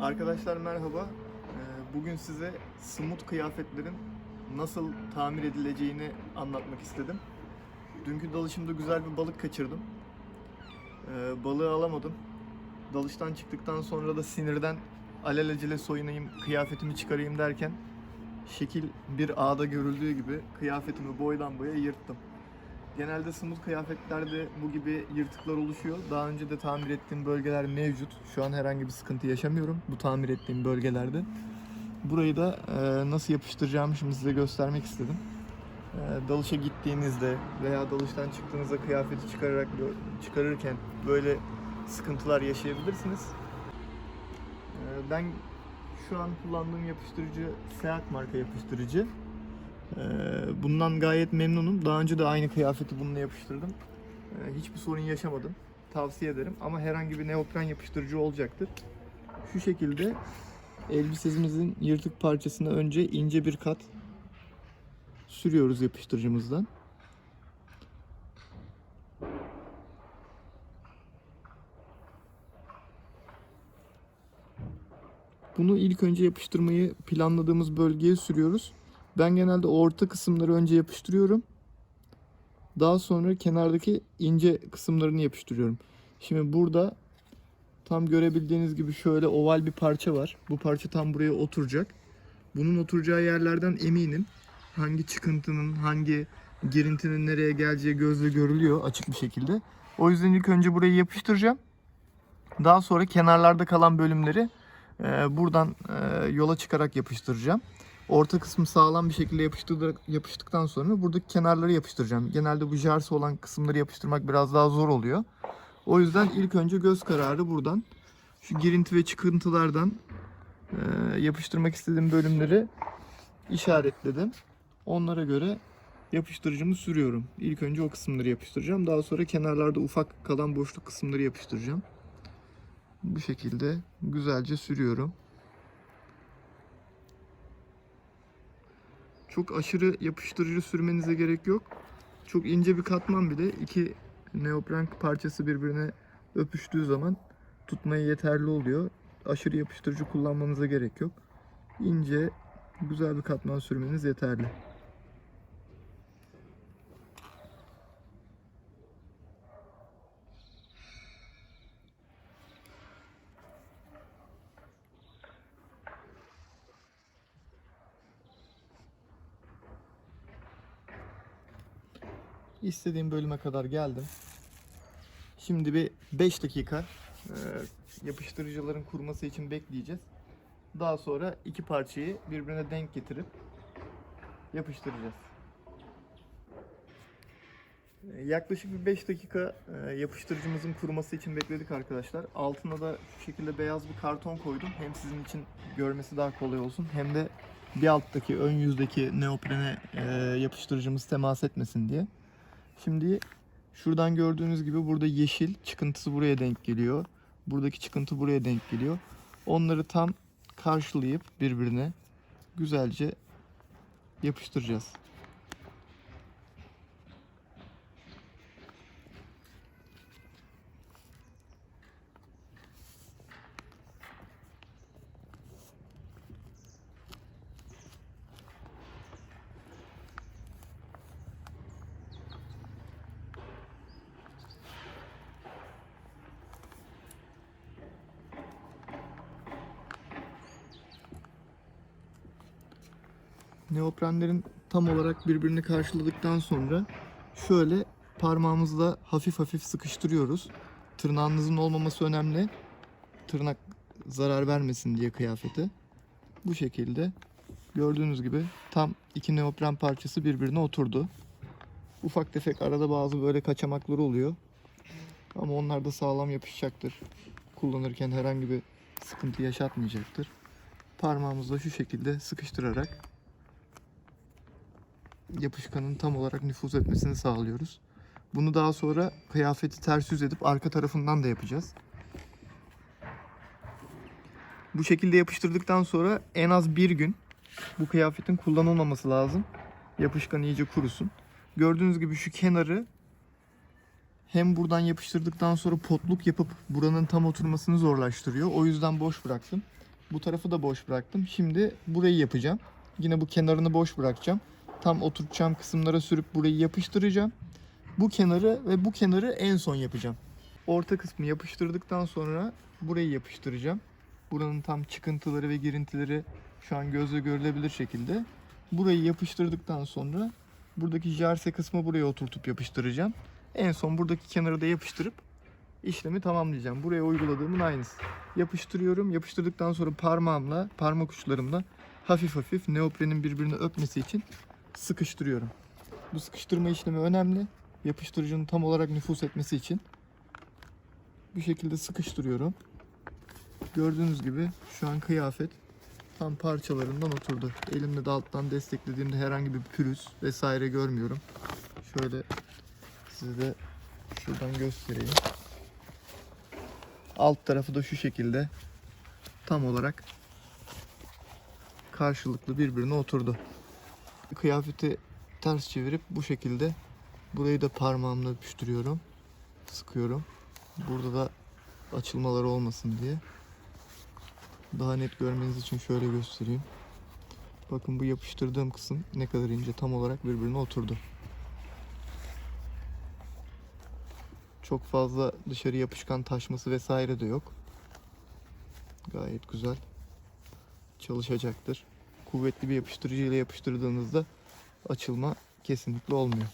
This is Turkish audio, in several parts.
Arkadaşlar merhaba. Ee, Bugün size smooth kıyafetlerin nasıl tamir edileceğini anlatmak istedim. Dünkü dalışımda güzel bir balık kaçırdım. Ee, Balığı alamadım. Dalıştan çıktıktan sonra da sinirden alelacele soyunayım, kıyafetimi çıkarayım derken şekil bir ağda görüldüğü gibi kıyafetimi boydan boya yırttım. Genelde smooth kıyafetlerde bu gibi yırtıklar oluşuyor. Daha önce de tamir ettiğim bölgeler mevcut. Şu an herhangi bir sıkıntı yaşamıyorum bu tamir ettiğim bölgelerde. Burayı da e, nasıl yapıştıracağımı şimdi size göstermek istedim. E, dalışa gittiğinizde veya dalıştan çıktığınızda kıyafeti çıkararak çıkarırken böyle sıkıntılar yaşayabilirsiniz. E, ben şu an kullandığım yapıştırıcı Seat marka yapıştırıcı. Ee, Bundan gayet memnunum. Daha önce de aynı kıyafeti bununla yapıştırdım. Ee, Hiçbir sorun yaşamadım. Tavsiye ederim. Ama herhangi bir neopren yapıştırıcı olacaktır. Şu şekilde elbisemizin yırtık parçasına önce ince bir kat sürüyoruz yapıştırıcımızdan. Bunu ilk önce yapıştırmayı planladığımız bölgeye sürüyoruz. Ben genelde orta kısımları önce yapıştırıyorum. Daha sonra kenardaki ince kısımlarını yapıştırıyorum. Şimdi burada tam görebildiğiniz gibi şöyle oval bir parça var. Bu parça tam buraya oturacak. Bunun oturacağı yerlerden eminim. Hangi çıkıntının, hangi girintinin nereye geleceği gözle görülüyor açık bir şekilde. O yüzden ilk önce burayı yapıştıracağım. Daha sonra kenarlarda kalan bölümleri e, buradan e, yola çıkarak yapıştıracağım. Orta kısmı sağlam bir şekilde yapıştıktan sonra buradaki kenarları yapıştıracağım. Genelde bu jarsı olan kısımları yapıştırmak biraz daha zor oluyor. O yüzden ilk önce göz kararı buradan şu girinti ve çıkıntılardan e, yapıştırmak istediğim bölümleri işaretledim. Onlara göre yapıştırıcımı sürüyorum. İlk önce o kısımları yapıştıracağım. Daha sonra kenarlarda ufak kalan boşluk kısımları yapıştıracağım. Bu şekilde güzelce sürüyorum. Çok aşırı yapıştırıcı sürmenize gerek yok. Çok ince bir katman bile iki neopren parçası birbirine öpüştüğü zaman tutmaya yeterli oluyor. Aşırı yapıştırıcı kullanmanıza gerek yok. İnce, güzel bir katman sürmeniz yeterli. İstediğim bölüme kadar geldim. Şimdi bir 5 dakika e, yapıştırıcıların kuruması için bekleyeceğiz. Daha sonra iki parçayı birbirine denk getirip yapıştıracağız. E, Yaklaşık bir 5 dakika e, yapıştırıcımızın kuruması için bekledik arkadaşlar. Altına da şu şekilde beyaz bir karton koydum. Hem sizin için görmesi daha kolay olsun hem de bir alttaki ön yüzdeki neoprene yapıştırıcımız temas etmesin diye. Şimdi şuradan gördüğünüz gibi burada yeşil çıkıntısı buraya denk geliyor. Buradaki çıkıntı buraya denk geliyor. Onları tam karşılayıp birbirine güzelce yapıştıracağız. Neoprenlerin tam olarak birbirini karşıladıktan sonra şöyle parmağımızla hafif hafif sıkıştırıyoruz. Tırnağınızın olmaması önemli. Tırnak zarar vermesin diye kıyafete. Bu şekilde gördüğünüz gibi tam iki neopren parçası birbirine oturdu. Ufak tefek arada bazı böyle kaçamakları oluyor. Ama onlar da sağlam yapışacaktır. Kullanırken herhangi bir sıkıntı yaşatmayacaktır. Parmağımızla şu şekilde sıkıştırarak yapışkanın tam olarak nüfuz etmesini sağlıyoruz. Bunu daha sonra kıyafeti ters yüz edip arka tarafından da yapacağız. Bu şekilde yapıştırdıktan sonra en az bir gün bu kıyafetin kullanılmaması lazım. Yapışkan iyice kurusun. Gördüğünüz gibi şu kenarı hem buradan yapıştırdıktan sonra potluk yapıp buranın tam oturmasını zorlaştırıyor. O yüzden boş bıraktım. Bu tarafı da boş bıraktım. Şimdi burayı yapacağım. Yine bu kenarını boş bırakacağım. Tam oturtacağım kısımlara sürüp burayı yapıştıracağım. Bu kenarı ve bu kenarı en son yapacağım. Orta kısmı yapıştırdıktan sonra burayı yapıştıracağım. Buranın tam çıkıntıları ve girintileri şu an gözle görülebilir şekilde. Burayı yapıştırdıktan sonra buradaki jarse kısmı buraya oturtup yapıştıracağım. En son buradaki kenarı da yapıştırıp işlemi tamamlayacağım. Buraya uyguladığımın aynısı. Yapıştırıyorum. Yapıştırdıktan sonra parmağımla, parmak uçlarımla hafif hafif neoprenin birbirini öpmesi için sıkıştırıyorum. Bu sıkıştırma işlemi önemli. Yapıştırıcının tam olarak nüfus etmesi için. Bu şekilde sıkıştırıyorum. Gördüğünüz gibi şu an kıyafet tam parçalarından oturdu. Elimle de alttan desteklediğimde herhangi bir pürüz vesaire görmüyorum. Şöyle size de şuradan göstereyim. Alt tarafı da şu şekilde tam olarak karşılıklı birbirine oturdu. Kıyafeti ters çevirip bu şekilde burayı da parmağımla öpüştürüyorum. Sıkıyorum. Burada da açılmalar olmasın diye. Daha net görmeniz için şöyle göstereyim. Bakın bu yapıştırdığım kısım ne kadar ince tam olarak birbirine oturdu. Çok fazla dışarı yapışkan taşması vesaire de yok. Gayet güzel. Çalışacaktır. Kuvvetli bir yapıştırıcı ile yapıştırdığınızda açılma kesinlikle olmuyor.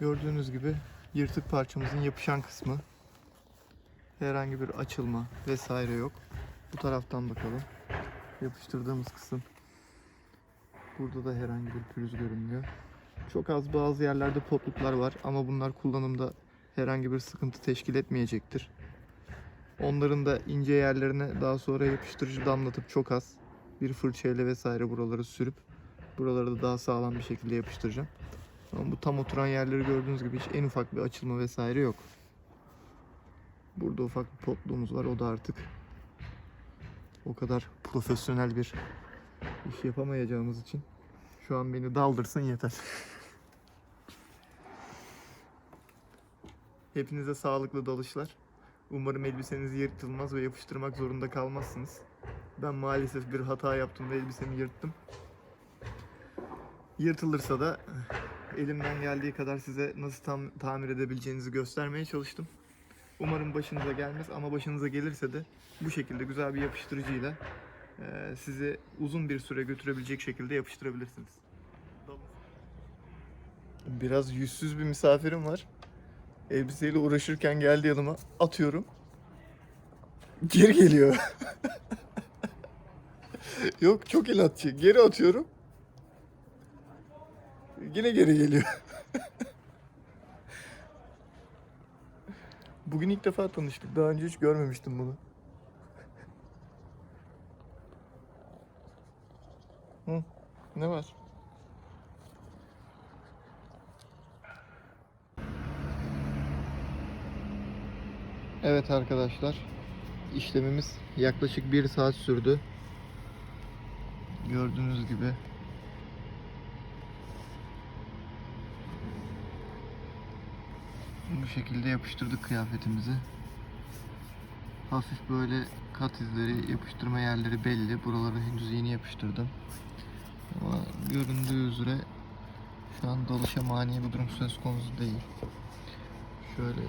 Gördüğünüz gibi yırtık parçamızın yapışan kısmı. Herhangi bir açılma vesaire yok. Bu taraftan bakalım. Yapıştırdığımız kısım. Burada da herhangi bir pürüz görünmüyor. Çok az bazı yerlerde potluklar var ama bunlar kullanımda herhangi bir sıkıntı teşkil etmeyecektir. Onların da ince yerlerine daha sonra yapıştırıcı damlatıp çok az bir fırçayla vesaire buraları sürüp Buraları da daha sağlam bir şekilde yapıştıracağım. Ama bu tam oturan yerleri gördüğünüz gibi hiç en ufak bir açılma vesaire yok. Burada ufak bir potluğumuz var. O da artık o kadar profesyonel bir iş yapamayacağımız için şu an beni daldırsın yeter. Hepinize sağlıklı dalışlar. Umarım elbiseniz yırtılmaz ve yapıştırmak zorunda kalmazsınız. Ben maalesef bir hata yaptım ve elbisemi yırttım. Yırtılırsa da elimden geldiği kadar size nasıl tam tamir edebileceğinizi göstermeye çalıştım. Umarım başınıza gelmez ama başınıza gelirse de bu şekilde güzel bir yapıştırıcıyla eee, sizi uzun bir süre götürebilecek şekilde yapıştırabilirsiniz. Biraz yüzsüz bir misafirim var. Elbiseyle uğraşırken geldi yanıma atıyorum. Geri geliyor. Yok çok inatçı. Geri atıyorum. Yine geri geliyor. Bugün ilk defa tanıştık. Daha önce hiç görmemiştim bunu. Hı, ne var? Evet arkadaşlar. işlemimiz yaklaşık bir saat sürdü. Gördüğünüz gibi Bu şekilde yapıştırdık kıyafetimizi. Hafif böyle kat izleri, yapıştırma yerleri belli. Buraları henüz yeni yapıştırdım. Ama göründüğü üzere şu an dalışa mani bir durum söz konusu değil. Şöyle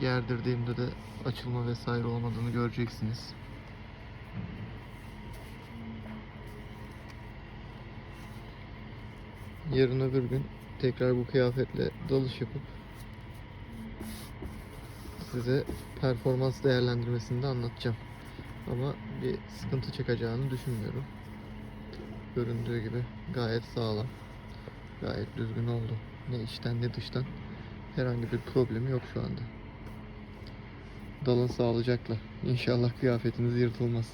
gerdirdiğimde de açılma vesaire olmadığını göreceksiniz. Yarın öbür gün tekrar bu kıyafetle dalış yapıp size performans değerlendirmesini de anlatacağım. Ama bir sıkıntı çıkacağını düşünmüyorum. Göründüğü gibi gayet sağlam. Gayet düzgün oldu. Ne içten ne dıştan herhangi bir problemi yok şu anda. Dalın sağlıcakla. İnşallah kıyafetiniz yırtılmaz.